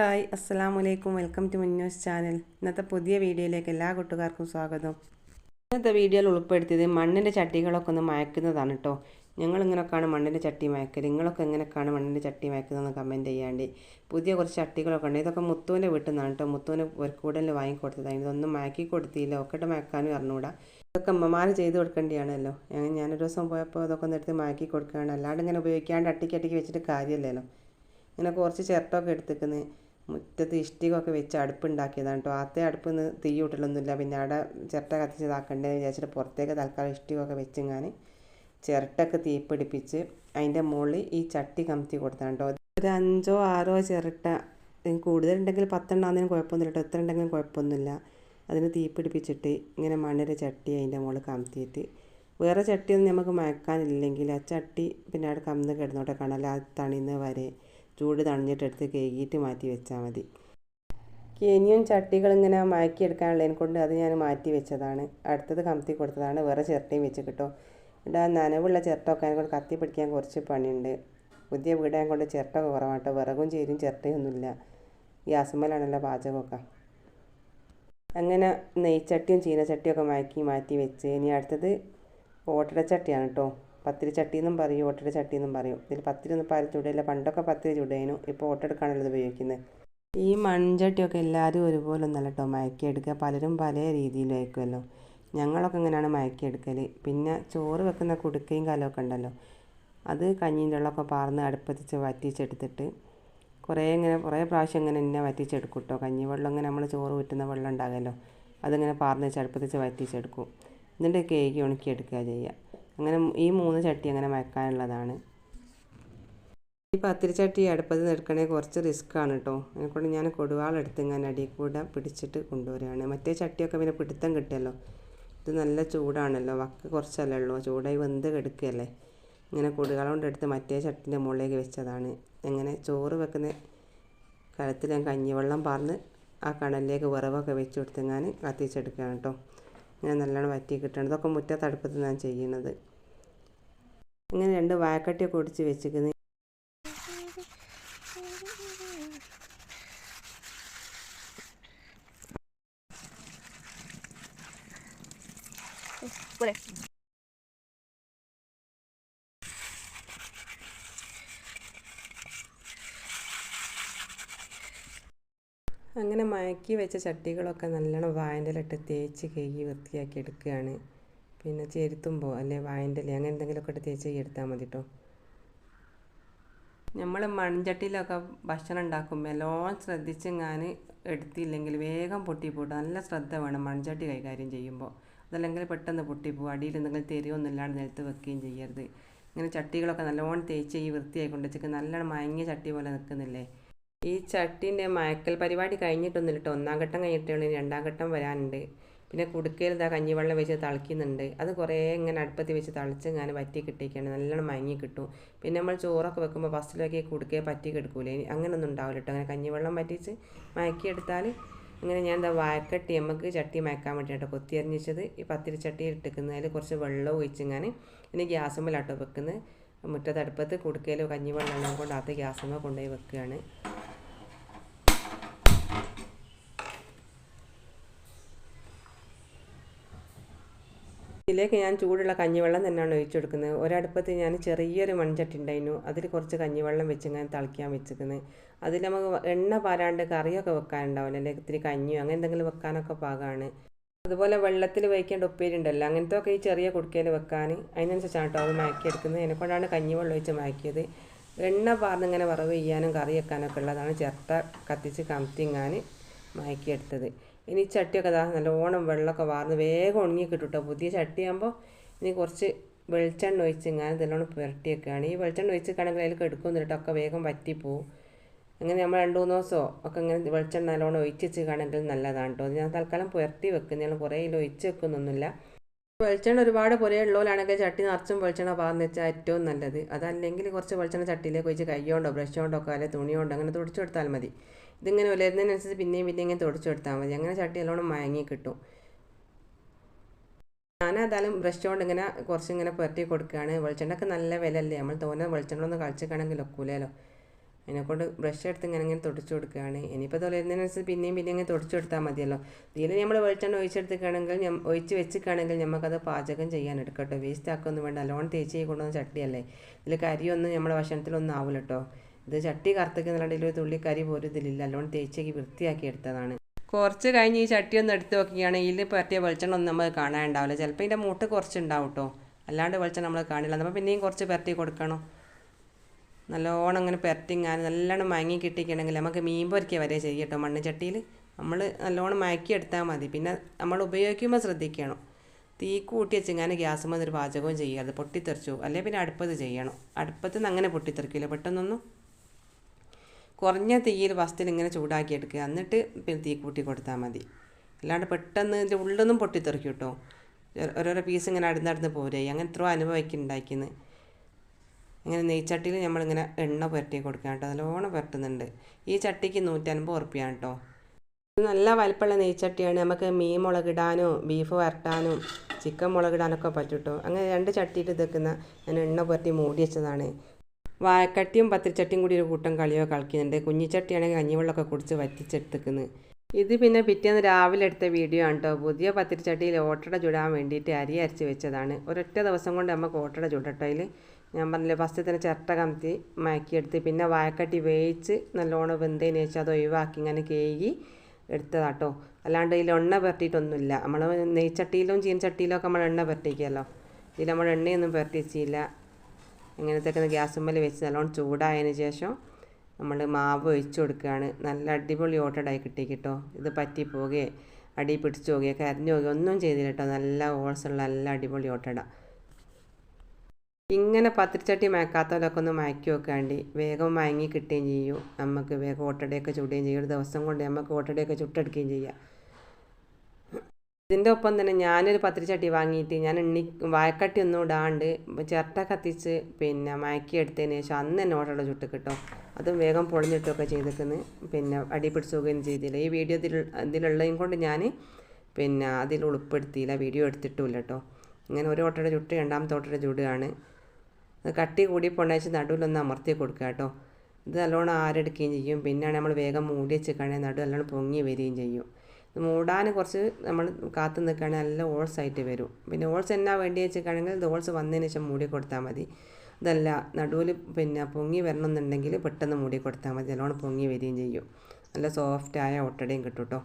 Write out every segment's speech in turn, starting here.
Hi അസ്സാം വലൈക്കും welcome to മുന്നൂസ് channel. ഇന്നത്തെ പുതിയ വീഡിയോയിലേക്ക് എല്ലാ കൂട്ടുകാർക്കും സ്വാഗതം. ഇന്നത്തെ വീഡിയോയിൽ ഉൾപ്പെടുത്തിയത് മണ്ണിന്റെ ചട്ടികളൊക്കെ ഒന്ന് മയക്കുന്നതാണ് കേട്ടോ ഞങ്ങളിങ്ങനൊക്കെയാണ് മണ്ണിന്റെ ചട്ടി മയക്കൽ നിങ്ങളൊക്കെ എങ്ങനെയൊക്കെയാണ് മണ്ണിന്റെ ചട്ടി മയക്കുന്നതെന്ന് കമന്റ് ചെയ്യാണ്ട്. പുതിയ കുറച്ച് ചട്ടികളൊക്കെ ഉണ്ട്. ഇതൊക്കെ മുത്തുവിന്റെ വീട്ടിൽ നിന്നാണ് കേട്ടോ മുത്തുവിന് ഒരു കൂടുതൽ വാങ്ങിക്കൊടുത്തതാണ് ഇതൊന്നും മയക്കി കൊടുത്തില്ല. ഒക്കെ മയക്കാനും അറിഞ്ഞുകൂടാ ഇതൊക്കെ അമ്മമാർ ചെയ്ത് കൊടുക്കേണ്ടിയാണല്ലോ. ഞാനൊരു ദിവസം പോയപ്പോൾ ഇതൊക്കെ ഒന്ന് എടുത്ത് മയക്കി കൊടുക്കുകയാണ് അല്ലാണ്ട് ഇങ്ങനെ ഉപയോഗിക്കാണ്ട് അട്ടിക്ക് അട്ടിക്ക് വെച്ചിട്ട് കാര്യമല്ലല്ലോ ഇങ്ങനെ കുറച്ച് ചിരട്ടമൊക്കെ എടുത്തേക്കുന്നത് മുറ്റത്ത് ഇഷ്ടികമൊക്കെ വെച്ച് അടുപ്പുണ്ടാക്കിയതാണ് കേട്ടോ. ആദ്യത്തെ അടുപ്പ് തീ കൂട്ടലൊന്നുമില്ല. പിന്നെ അവിടെ ചിരട്ട കത്തിച്ച് ഇതാക്കണ്ടേന്ന് വിചാരിച്ചിട്ട് പുറത്തേക്ക് തൽക്കാലം ഇഷ്ടികമൊക്കെ വെച്ചിങ്ങനെ ചിരട്ടൊക്കെ തീപ്പിടിപ്പിച്ച് അതിന്റെ മുകളിൽ ഈ ചട്ടി കമത്തി കൊടുത്താണ് കേട്ടോ. ഒരു അഞ്ചോ ആറോ ചിരട്ട കൂടുതലുണ്ടെങ്കിൽ പത്തെണ്ണാന്നതിന് കുഴപ്പമൊന്നുമില്ല കേട്ടോ. എത്ര ഉണ്ടെങ്കിലും കുഴപ്പമൊന്നുമില്ല. അതിന് തീപ്പിടിപ്പിച്ചിട്ട് ഇങ്ങനെ മണ്ണിന്റെ ചട്ടി അതിന്റെ മുകളിൽ കമത്തിയിട്ട് വേറെ ചട്ടിയൊന്നും നമുക്ക് മയക്കാനില്ലെങ്കിൽ ആ ചട്ടി പിന്നെ അവിടെ കമന്ന് കിടന്നോട്ടെ കാണാൻ ആ തണിന്ന് വരെ. ചൂട് തണിഞ്ഞിട്ടെടുത്ത് കേകിയിട്ട് മാറ്റി വെച്ചാൽ മതി. കെനിയും ചട്ടികൾ ഇങ്ങനെ മയക്കിയെടുക്കാനുള്ളതിനെ കൊണ്ട് അത് ഞാൻ മാറ്റി വെച്ചതാണ്. അടുത്തത് കമത്തി കൊടുത്തതാണ്. വേറെ ചിരട്ടയും വെച്ച് കിട്ടും ഇവിടെ നനവുള്ള ചിരട്ടൊക്കെ അതിനെ കൊണ്ട് കത്തി പിടിക്കാൻ കുറച്ച് പണിയുണ്ട്. പുതിയ വീടാൻ കൊണ്ട് ചിരട്ടൊക്കെ കുറവാട്ടോ. വിറകും ചേരും ചിരട്ടയൊന്നുമില്ല. ഗ്യാസുമ്മലാണല്ലോ പാചകമൊക്കെ. അങ്ങനെ നെയ്ച്ചട്ടിയും ചീനച്ചട്ടിയൊക്കെ മാക്കി മാറ്റി വെച്ച്. ഇനി അടുത്തത് ഓട്ടടച്ചട്ടിയാണ് കേട്ടോ പത്തിരി ചട്ടി എന്നും പറയും ഓട്ടട ചട്ടി എന്നും പറയും. ഇതിൽ പത്തിരി ഒന്നും പാരി ചുടയില്ല പണ്ടൊക്കെ പത്തിരി ചുടേനു. ഇപ്പോൾ ഓട്ടെടുക്കാണല്ലോ ഇത് ഉപയോഗിക്കുന്നത് ഈ മൺചട്ടിയൊക്കെ എല്ലാവരും ഒരുപോലെ ഒന്നല്ല കേട്ടോ മയക്കിയെടുക്കുക പലരും പല രീതിയിൽ അയക്കുമല്ലോ ഞങ്ങളൊക്കെ ഇങ്ങനെയാണ് മയക്കിയെടുക്കൽ പിന്നെ ചോറ് വെക്കുന്ന കുടുക്കയും കാലമൊക്കെ ഉണ്ടല്ലോ. അത് കഞ്ഞീന്റെ ഉള്ളൊക്കെ പാർന്ന് അടുപ്പത്തിച്ച് വറ്റിച്ചെടുത്തിട്ട് കുറേ ഇങ്ങനെ കുറേ പ്രാവശ്യം ഇങ്ങനെ എന്നെ വറ്റിച്ചെടുക്കും കേട്ടോ കഞ്ഞി വെള്ളം ഇങ്ങനെ നമ്മൾ ചോറ് ഊറ്റുന്ന വെള്ളം ഉണ്ടാകുമല്ലോ അതിങ്ങനെ പാർന്ന് വെച്ച് അടുപ്പത്തിച്ച് വറ്റിച്ചെടുക്കും. എന്നിട്ട് കേക്ക് ഉണക്കിയെടുക്കുക ചെയ്യുക. അങ്ങനെ ഈ മൂന്ന് ചട്ടി അങ്ങനെ മയക്കാനുള്ളതാണ് ഈ പത്തിരിച്ചട്ടി അടുപ്പത്ത് നിൽക്കണേ കുറച്ച് റിസ്ക് ആണ് കേട്ടോ അതിനെക്കൊണ്ട് ഞാൻ കൊടുവാളെടുത്ത് ഇങ്ങനെ അടിയിൽ കൂടെ പിടിച്ചിട്ട് കൊണ്ടുവരികയാണ്. മറ്റേ ചട്ടിയൊക്കെ പിന്നെ പിടുത്തം കിട്ടിയല്ലോ. ഇത് നല്ല ചൂടാണല്ലോ. വക്ക് കുറച്ചല്ലേ ഉള്ളൂ. ചൂടായി വെന്ത് കെടുക്കുകയല്ലേ ഇങ്ങനെ കൊടുകാള കൊണ്ടെടുത്ത് മറ്റേ ചട്ടിന്റെ മുകളിലേക്ക് വെച്ചതാണ്. അങ്ങനെ ചോറ് വെക്കുന്ന കലത്തിൽ ഞാൻ കഞ്ഞിവെള്ളം പാർന്ന് ആ കണലിലേക്ക് വിറവൊക്കെ വെച്ച് കൊടുത്ത് ഞാൻ കത്തിച്ചെടുക്കുകയാണ് കേട്ടോ ഞാൻ നല്ലോണം വറ്റി കിട്ടണം ഇതൊക്കെ മുറ്റത്തടുപ്പത്ത് ഞാൻ ചെയ്യുന്നത്. ഇങ്ങനെ രണ്ട് വായക്കട്ടിയൊക്കെ ഒടിച്ച് വെച്ചിരിക്കുന്നത് അങ്ങനെ മയക്കി വെച്ച ചട്ടികളൊക്കെ നല്ലോണം വായന്റെ ഇട്ട് തേച്ച് കഴുകി വൃത്തിയാക്കി എടുക്കുകയാണ്. പിന്നെ ചെരുത്തുമ്പോൾ അല്ലെ വായന്റെ ഇല അങ്ങനെ എന്തെങ്കിലുമൊക്കെ ഇട്ട് തേച്ച് എടുത്താൽ മതി കേട്ടോ നമ്മൾ മൺചട്ടിയിലൊക്കെ ഭക്ഷണം ഉണ്ടാക്കുമ്പോൾ എല്ലാം ശ്രദ്ധിച്ച് ഞാൻ എടുത്തില്ലെങ്കിൽ വേഗം പൊട്ടിപ്പോട്ടും നല്ല ശ്രദ്ധ വേണം മൺചട്ടി കൈകാര്യം ചെയ്യുമ്പോൾ അതല്ലെങ്കിൽ പെട്ടെന്ന് പൊട്ടിപ്പോവും അടിയിൽ എന്തെങ്കിലും തെരുവൊന്നും ഇല്ലാണ്ട് നിലത്ത് വെക്കുകയും ചെയ്യരുത്. ഇങ്ങനെ ചട്ടികളൊക്കെ നല്ലോണം തേച്ച് ഈ വൃത്തിയായി കൊണ്ടുവച്ചൊക്കെ നല്ലോണം മയങ്ങിയ ചട്ടി പോലെ നിൽക്കുന്നില്ലേ? ഈ ചട്ടീന്റെ മയക്കൽ പരിപാടി കഴിഞ്ഞിട്ടൊന്നുമില്ല കേട്ടോ. ഒന്നാം ഘട്ടം കഴിഞ്ഞിട്ടേ രണ്ടാം ഘട്ടം വരാനുണ്ട്. പിന്നെ കുടുക്കയിൽ ഇതാ കഞ്ഞിവെള്ളം വെച്ച് തിളയ്ക്കുന്നുണ്ട്. അത് കുറേ ഇങ്ങനെ അടുപ്പത്തിൽ വെച്ച് തിളച്ച് ഇങ്ങനെ വറ്റി കിട്ടിയൊക്കെയാണ് നല്ലോണം മയങ്ങി കിട്ടും. പിന്നെ നമ്മൾ ചോറൊക്കെ വെക്കുമ്പോൾ ഫസ്റ്റിലൊക്കെ കുടുക്കയെ പറ്റി കിടക്കൂലേ അങ്ങനെയൊന്നും ഉണ്ടാവില്ല കേട്ടോ. അങ്ങനെ കഞ്ഞിവെള്ളം പറ്റിച്ച് മയക്കിയെടുത്താൽ അങ്ങനെ ഞാൻ എന്താ വായക്കട്ടി നമുക്ക് ചട്ടി മയക്കാൻ വേണ്ടിയിട്ടോ കൊത്തി ഈ പത്തിരി ചട്ടി ഇട്ടിക്കുന്നതിൽ കുറച്ച് വെള്ളം ഒഴിച്ച് ഞാൻ ഇനി ഗ്യാസുമ്മലാട്ടോ വെക്കുന്നത്. മുറ്റത്തടുപ്പത്ത് കുടുക്കയിൽ കഞ്ഞിവെള്ളം കൊണ്ട് അത് ഗ്യാസുമ്മ കൊണ്ടുപോയി വെക്കുകയാണ്. ഇതിലേക്ക് ഞാൻ ചൂടുള്ള കഞ്ഞിവെള്ളം തന്നെയാണ് ഒഴിച്ചു കൊടുക്കുന്നത് ഒരടുപ്പത്ത് ഞാൻ ചെറിയൊരു മൺചട്ടി ഉണ്ടായിരുന്നു. അതിൽ കുറച്ച് കഞ്ഞിവെള്ളം വെച്ച് ഞാൻ തിളയ്ക്കാൻ വെച്ചിരിക്കുന്നത് അതിൽ നമുക്ക് എണ്ണ പാരാണ്ട് കറിയൊക്കെ വെക്കാനുണ്ടാവില്ല അല്ലെങ്കിൽ ഇത്തിരി കഞ്ഞിയോ അങ്ങനെ എന്തെങ്കിലും വെക്കാനൊക്കെ പാകമാണ് അതുപോലെ വെള്ളത്തിൽ വയ്ക്കേണ്ട ഉപ്പേരി ഉണ്ടല്ലോ അങ്ങനത്തെ ഒക്കെ ഈ ചെറിയ കുടുക്കയിൽ വെക്കാൻ അതിനനുസരിച്ചാണ് കേട്ടോ അത് മയക്കിയെടുക്കുന്നത് അതിനെക്കൊണ്ടാണ് കഞ്ഞിവെള്ളം ഒഴിച്ച് മയക്കിയത് എണ്ണ പാർന്നിങ്ങനെ വറവ് ചെയ്യാനും കറി വെക്കാനൊക്കെ ഉള്ളതാണ്. ചിരട്ട കത്തിച്ച് കമത്തിങ്ങാൻ മയക്കിയെടുത്തത് ഇനി ചട്ടിയൊക്കെ അതാ നല്ലോണം വെള്ളമൊക്കെ വാർന്ന് വേഗം ഉണങ്ങി കിട്ടും പുതിയ ചട്ടിയാകുമ്പോൾ ഇനി കുറച്ച് വെളിച്ചെണ്ണ ഒഴിച്ച് ഇങ്ങനെ നല്ലോണം പുരട്ടിയൊക്കെയാണ്. ഈ വെളിച്ചെണ്ണ ഒഴിച്ചിട്ടാണെങ്കിൽ അതിൽ കെടുക്കൊന്നും കേട്ടോ ഒക്കെ വേഗം വറ്റിപ്പോവും. അങ്ങനെ നമ്മൾ രണ്ട് മൂന്ന് ദിവസമോ ഒക്കെ ഇങ്ങനെ വെളിച്ചെണ്ണ നല്ലോണം ഒഴിച്ച് കാണെങ്കിൽ നല്ലതാണ് കേട്ടോ ഞാൻ തൽക്കാലം പുരട്ടി വെക്കുന്നതാണ്. കുറേ ഇതിൽ ഒഴിച്ച് വെക്കുന്നൊന്നുമില്ല. വെളിച്ചെണ്ണ ഒരുപാട് പുരയുള്ളവരാണെങ്കിൽ ചട്ടി നിറച്ചും വെളിച്ചെണ്ണ പാർന്ന് വെച്ചാൽ ഏറ്റവും നല്ലത്. അതല്ലെങ്കിൽ കുറച്ച് വെളിച്ചെണ്ണ ചട്ടിയിലേക്ക് ഒഴിച്ച് കൈ കൊണ്ടോ ബ്രഷ് കൊണ്ടോ അല്ലെങ്കിൽ തുണി കൊണ്ടോ അങ്ങനെ തുടച്ചു കൊടുത്താൽ മതി. ഇതിങ്ങനെ ഉലരുന്നതിനനുസരിച്ച് പിന്നെയും പിന്നെയും ഇങ്ങനെ തുടച്ചു കൊടുത്താൽ മതി. അങ്ങനെ ചട്ടി നല്ലോണം മയങ്ങി കിട്ടും. ഞാൻ ഏതായാലും ബ്രഷ് കൊണ്ട് ഇങ്ങനെ കുറച്ച് ഇങ്ങനെ പുരട്ടി കൊടുക്കുകയാണ്. വെളിച്ചെണ്ണക്ക് നല്ല വില അല്ലേ നമ്മൾ തോന്നുന്ന വെളിച്ചെണ്ണ ഒന്ന് കളിച്ചിക്കണമെങ്കിൽ ഒക്കൂലല്ലോ അതിനെക്കൊണ്ട് ബ്രഷ് എടുത്ത് ഇങ്ങനെ ഇങ്ങനെ തുടച്ചു കൊടുക്കുകയാണ്. ഇനിയിപ്പോൾ തൊലരുന്നതിനനുസരിച്ച് പിന്നെയും പിന്നെയും ഇങ്ങനെ തുടച്ചു കൊടുത്താൽ മതിയല്ലോ. ഇതിൽ നമ്മൾ വെളിച്ചെണ്ണ ഒഴിച്ചെടുത്തിക്കുകയാണെങ്കിൽ ഞാൻ ഒഴിച്ച് വെച്ചിക്കുകയാണെങ്കിൽ നമുക്കത് പാചകം ചെയ്യാൻ എടുക്കട്ടോ. വേസ്റ്റ് ആക്കൊന്നും വേണ്ട. നല്ലോണം തേച്ച് കൊണ്ടുവന്ന ചട്ടിയല്ലേ? ഇതിൽ കരിയൊന്നും നമ്മുടെ ഭക്ഷണത്തിലൊന്നും ആവില്ല കേട്ടോ ഇത് ചട്ടി കറുത്തേക്ക് എന്നുണ്ടെങ്കിൽ ഒരു തുള്ളി കരി പോലും ഇതിലില്ല. നല്ലോണം തേച്ചേക്ക് വൃത്തിയാക്കി എടുത്തതാണ്. കുറച്ച് കഴിഞ്ഞ് ഈ ചട്ടി ഒന്ന് എടുത്ത് നോക്കുകയാണെങ്കിൽ ഇതിൽ പറ്റിയ വെളിച്ചെണ്ണ ഒന്നും നമുക്ക് കാണാനുണ്ടാവില്ല ചിലപ്പോൾ ഇതിന്റെ മൂട്ട് കുറച്ച് ഉണ്ടാവും കേട്ടോ അല്ലാണ്ട് വെളിച്ചെണ്ണ നമ്മൾ കാണില്ല. നമ്മൾ പിന്നെയും കുറച്ച് പരട്ടി കൊടുക്കണം. നല്ലോണം അങ്ങനെ പുരട്ടിങ്ങാൻ നല്ലോണം മയങ്ങി കിട്ടിക്കണമെങ്കിൽ നമുക്ക് മീൻ പൊരിക്കുക വരെ ചെയ്യും മണ്ണ് ചട്ടിയിൽ നമ്മൾ നല്ലോണം മാക്കി എടുത്താൽ മതി. പിന്നെ നമ്മൾ ഉപയോഗിക്കുമ്പോൾ ശ്രദ്ധിക്കണം. തീ കൂട്ടി വെച്ചിങ്ങനെ ഗ്യാസ് മതി ഒരു പാചകവും ചെയ്യരുത് പൊട്ടിത്തെറിച്ചു അല്ലെങ്കിൽ പിന്നെ അടുപ്പത്ത് ചെയ്യണം. അടുപ്പത്ത് നിന്ന് അങ്ങനെ പൊട്ടിത്തെറിക്കില്ല പെട്ടെന്നൊന്നും കുറഞ്ഞ തീയിൽ വസ്തുവിൽ ഇങ്ങനെ ചൂടാക്കി എടുക്കുക. എന്നിട്ട് പിന്നെ തീ കൂട്ടി കൊടുത്താൽ മതി. അല്ലാണ്ട് പെട്ടെന്ന് ഇതിന്റെ ഉള്ളൊന്നും പൊട്ടിത്തെറിക്കും കേട്ടോ. ഓരോരോ പീസ് ഇങ്ങനെ അടുന്നടുന്ന് പോരേ അങ്ങനെ എത്രയോ അനുഭവിക്ക് ഉണ്ടാക്കിയെന്ന് ഇങ്ങനെ നെയ്ച്ചട്ടിയിൽ നമ്മളിങ്ങനെ എണ്ണ പുരട്ടി കൊടുക്കുക കേട്ടോ. നല്ലോണം പുരട്ടുന്നുണ്ട്. ഈ ചട്ടിക്ക് നൂറ്റൻപത് ഉറുപ്പിയാണ് കേട്ടോ. നല്ല വലിപ്പമുള്ള നെയ്ച്ചട്ടിയാണ്. നമുക്ക് മീൻ മുളകിടാനും ബീഫ് വരട്ടാനും ചിക്കൻ മുളകിടാനൊക്കെ പറ്റും കേട്ടോ. അങ്ങനെ രണ്ട് ചട്ടിയിട്ട് ഇതെക്കുന്ന ഞാൻ എണ്ണ പുരട്ടി മൂടി വെച്ചതാണ്. വാഴക്കട്ടിയും പത്തിരിച്ചട്ടിയും കൂടി ഒരു കൂട്ടം കളിയോ കളിക്കുന്നുണ്ട്. കുഞ്ഞിച്ചട്ടിയാണെങ്കിൽ കഞ്ഞിവെള്ളമൊക്കെ കുടിച്ച് വറ്റിച്ചെടുത്തേക്കുന്നത് ഇത് പിന്നെ പിറ്റേന്ന് രാവിലെ എടുത്ത വീഡിയോ ആണ് കേട്ടോ. പുതിയ പത്തിരിച്ചട്ടിയിൽ ഓട്ടട ചുടാൻ വേണ്ടിയിട്ട് അരി അരച്ച് വെച്ചതാണ്. ഒരൊറ്റ ദിവസം കൊണ്ട് നമുക്ക് ഓട്ടട ചുടട്ടയിൽ ഞാൻ പറഞ്ഞില്ലേ ഫസ്റ്റ് തന്നെ ചിരട്ട കമത്തി മയക്കിയെടുത്ത് പിന്നെ വായക്കട്ടി വേവിച്ച് നല്ലോണം വെന്തതിന് ശേഷം അത് ഒഴിവാക്കി ഇങ്ങനെ കേകി എടുത്തതാട്ടോ. അല്ലാണ്ട് ഇതിൽ എണ്ണ പുരട്ടിയിട്ടൊന്നുമില്ല. നമ്മൾ നെയ്ച്ചട്ടിയിലും ചീനച്ചട്ടിയിലും ഒക്കെ നമ്മൾ എണ്ണ പുരട്ടിക്കുമല്ലോ ഇതിൽ നമ്മൾ എണ്ണയൊന്നും പുരട്ടിച്ചില്ല ഇങ്ങനത്തെ ഗ്യാസുമ്മൽ വെച്ച് നല്ലോണം ചൂടായതിന് ശേഷം നമ്മൾ മാവ് ഒഴിച്ചു കൊടുക്കുകയാണ്. നല്ല അടിപൊളി ഓട്ടടായി കിട്ടി കേട്ടോ ഇത് പറ്റി പോകുകയെ അടി പിടിച്ചു പോകുകയോ കരഞ്ഞു പോകുകയോ ഒന്നും ചെയ്തില്ല കേട്ടോ. നല്ല ഓൾസുള്ള നല്ല അടിപൊളി ഓട്ടട. ഇങ്ങനെ പത്തിരിച്ചട്ടി മയക്കാത്തവരൊക്കെ ഒന്ന് മയക്കി വെക്കാണ്ടി വേഗം മയങ്ങി കിട്ടുകയും ചെയ്യും. നമുക്ക് വേഗം ഓട്ടടയൊക്കെ ചുടുകയും ചെയ്യും. ഒരു ദിവസം കൊണ്ട് നമുക്ക് ഓട്ടടയൊക്കെ ചുട്ടെടുക്കുകയും ചെയ്യാം. ഇതിന്റെ ഒപ്പം തന്നെ ഞാനൊരു പത്തിരിച്ചട്ടി വാങ്ങിയിട്ട് ഞാൻ എണ്ണി വായക്കട്ടി ഒന്നും ഇടാണ്ട് ചിരട്ട കത്തിച്ച് പിന്നെ മയക്കി എടുത്തതിന് ശേഷം അന്ന് തന്നെ ഓട്ടട ചുട്ട് കിട്ടും. അതും വേഗം പൊളിഞ്ഞിട്ടൊക്കെ ചെയ്തിരിക്കുന്നു. പിന്നെ അടി പിടിച്ചുകയും ചെയ്തില്ല. ഈ വീഡിയോ ഇതിൽ ഇതിലുള്ളതും കൊണ്ട് ഞാൻ പിന്നെ അതിൽ ഉൾപ്പെടുത്തിയില്ല. വീഡിയോ എടുത്തിട്ടുമില്ല കേട്ടോ. ഇങ്ങനെ ഒരു ഓട്ടട ചുട്ട് രണ്ടാമത്തെ ഓട്ടട ചുടുകയാണ്. കട്ടി കൂടി പൊണ്ണാച്ച് നടുവിലൊന്ന് അമർത്തി കൊടുക്കുക കേട്ടോ. ഇത് നല്ലോണം ആരെടുക്കുകയും ചെയ്യും. പിന്നെയാണ് നമ്മൾ വേഗം മൂടി വെച്ചിട്ടാണെങ്കിൽ നടു നല്ലോണം പൊങ്ങി വരികയും ചെയ്യും. മൂടാൻ കുറച്ച് നമ്മൾ കാത്ത് നിൽക്കുകയാണെങ്കിൽ നല്ല ഓൾസ് ആയിട്ട് വരും. പിന്നെ ഓൾസ് എന്നാ വേണ്ടി വെച്ചിട്ടാണെങ്കിൽ ഇത് ഓൾസ് വന്നതിന് ശേഷം മൂടി കൊടുത്താൽ മതി. ഇതല്ല നടുവിൽ പിന്നെ പൊങ്ങി വരണമെന്നുണ്ടെങ്കിൽ പെട്ടെന്ന് മൂടി കൊടുത്താൽ മതി. നല്ലോണം പൊങ്ങി വരികയും ചെയ്യും. നല്ല സോഫ്റ്റായ ഒട്ടടയും കിട്ടും കേട്ടോ.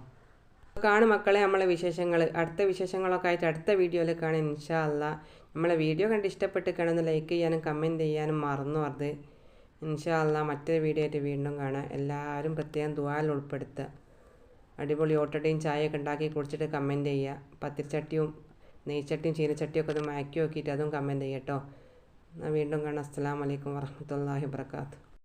കാണും മക്കളെ നമ്മളെ വിശേഷങ്ങൾ. അടുത്ത വിശേഷങ്ങളൊക്കെ ആയിട്ട് അടുത്ത വീഡിയോയിൽ കാണാം. ഇൻഷാ അല്ല നമ്മളെ വീഡിയോ കണ്ട് ഇഷ്ടപ്പെട്ട് കാണുന്ന ലൈക്ക് ചെയ്യാനും കമന്റ് ചെയ്യാനും മറന്നു അത്. ഇൻഷാല്ല മറ്റൊരു വീഡിയോ ആയിട്ട് വീണ്ടും കാണാം. എല്ലാവരും പ്രത്യേകം ദുവാൽ ഉൾപ്പെടുത്തുക. അടിപൊളി ഓട്ടടയും ചായയൊക്കെ ഉണ്ടാക്കി കുടിച്ചിട്ട് കമന്റ് ചെയ്യുക. പത്തിരിച്ചട്ടിയും നെയ്ച്ചട്ടിയും ചീനച്ചട്ടിയും ഒക്കെ ഒന്ന് മാക്കി നോക്കിയിട്ട് അതും കമന്റ് ചെയ്യട്ടോ എന്നാൽ വീണ്ടും കാണാം. അസ്സാം വലൈക്കും വറഹമത്തല്ലാഹി വാബർക്കാത്തു